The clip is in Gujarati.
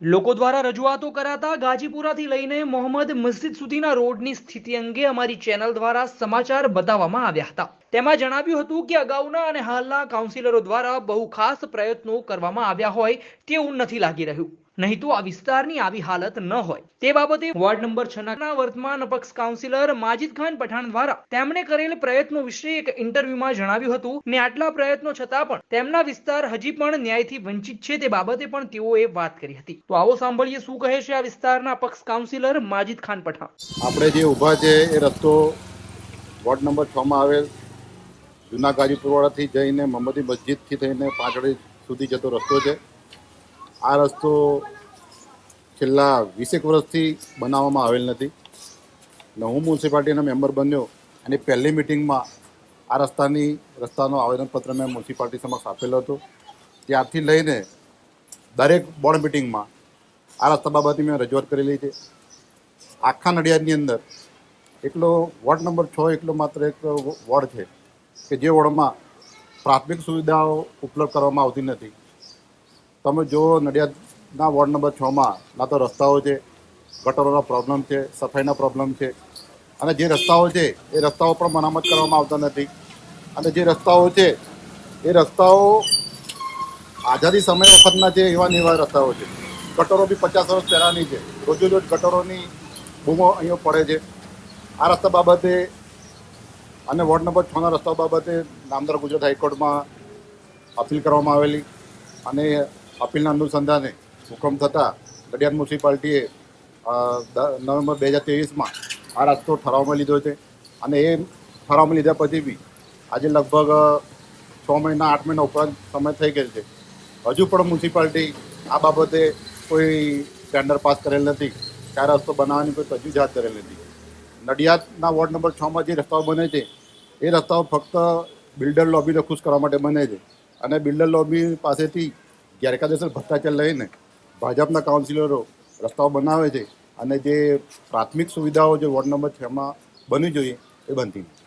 લોકો દ્વારા રજૂઆતો કરાતા ગાજીપુરાથી લઈને મોહમ્મદ મસ્જિદ સુધીના રોડની સ્થિતિ અંગે અમારી ચેનલ દ્વારા સમાચાર બતાવવામાં આવ્યા હતા. તેમાં જણાવ્યું હતું કે અગાઉના અને હાલના કાઉન્સિલરો દ્વારા બહુ ખાસ પ્રયત્નો કરવામાં આવ્યા હોય તેવું નથી લાગી રહ્યું. નહીં તો આ વિસ્તારની આવી હાલત ન હોય. તે બાબતે વોર્ડ નંબર છ ના વર્તમાન અપક્ષ કાઉન્સિલર માજિદ ખાન પઠાણ દ્વારા તેમણે કરેલ પ્રયત્નો વિશે એક ઇન્ટરવ્યુમાં જણાવ્યું હતું ને આટલા પ્રયત્નો છતાં પણ તેમના વિસ્તાર હજી પણ ન્યાયથી વંચિત છે તે બાબતે પણ તેઓએ વાત કરી હતી. તો આવો સાંભળીએ શું કહે છે આ વિસ્તારના અપક્ષ કાઉન્સિલર માજિદ ખાન પઠાણ. આપણે જે ઊભા છે એ રસ્તો વોર્ડ નંબર છમાં આવેલ જૂના ગાજીપુરવાડાથી જઈને મહમ્મદી મસ્જિદથી થઈને પાંચડી સુધી જતો રસ્તો છે. આ રસ્તો છેલ્લા વીસેક વર્ષથી બનાવવામાં આવેલ નથી. અને હું મ્યુનિસિપાલિટીનો મેમ્બર બન્યો અને પહેલી મિટિંગમાં આ રસ્તાની, રસ્તાનો આવેદનપત્ર મેં મ્યુનિસિપાલિટી સમક્ષ આપેલો હતો. ત્યારથી લઈને દરેક બોર્ડ મિટિંગમાં આ રસ્તા બાબતે મેં રજૂઆત કરેલી છે. આખા નડિયાદની અંદર એકલો વોર્ડ નંબર છ એટલો માત્ર એક વોર્ડ છે કે જે વોર્ડમાં પ્રાથમિક સુવિધાઓ ઉપલબ્ધ કરવામાં આવતી નથી. તમે જો નડિયાદના વોર્ડ નંબર છમાં, ના તો રસ્તાઓ છે, ગટરોનો પ્રોબ્લેમ છે, સફાઈના પ્રોબ્લેમ છે. અને જે રસ્તાઓ છે, એ રસ્તાઓ પણ મરામત કરવામાં આવતા નથી. અને જે રસ્તાઓ છે, એ રસ્તાઓ આઝાદી સમય વખતના છે એવા ને રસ્તાઓ છે. ગટરો બી પચાસ વર્ષ પહેલાંની છે. રોજો રોજ ગટરોની બૂમો અહીંયા પડે છે. આ રસ્તા બાબતે અને વોર્ડ નંબર છના રસ્તાઓ બાબતે નામદાર ગુજરાત હાઈકોર્ટમાં અપીલ કરવામાં આવેલી. અને અપીલના અનુસંધાને હુકમ થતાં નડિયાદ મ્યુનિસિપાલિટીએ નવેમ્બર બે હજાર ત્રેવીસમાં આ રસ્તો ઠરાવમાં લીધો છે. અને એ ઠરાવમાં લીધા પછી બી આજે લગભગ છ મહિના, આઠ મહિના ઉપરાંત સમય થઈ ગયેલ છે. હજુ પણ મ્યુનિસિપાલિટી આ બાબતે કોઈ ટેન્ડર પાસ કરેલ નથી. આ રસ્તો બનાવવાની કોઈ તજવીજાત કરેલ નથી. નડિયાદના વોર્ડ નંબર છમાં જે રસ્તાઓ બને છે, એ રસ્તાઓ ફક્ત બિલ્ડર લોબીને ખુશ કરવા માટે બને છે. અને બિલ્ડર લોબી પાસેથી ગેરકાયદેસર ભ્રષ્ટાચાર લઈને ભાજપના કાઉન્સિલરો રસ્તાઓ બનાવે છે અને જે પ્રાથમિક સુવિધાઓ જે વોર્ડ નંબર છમાં બનવી જોઈએ એ બનતી નથી.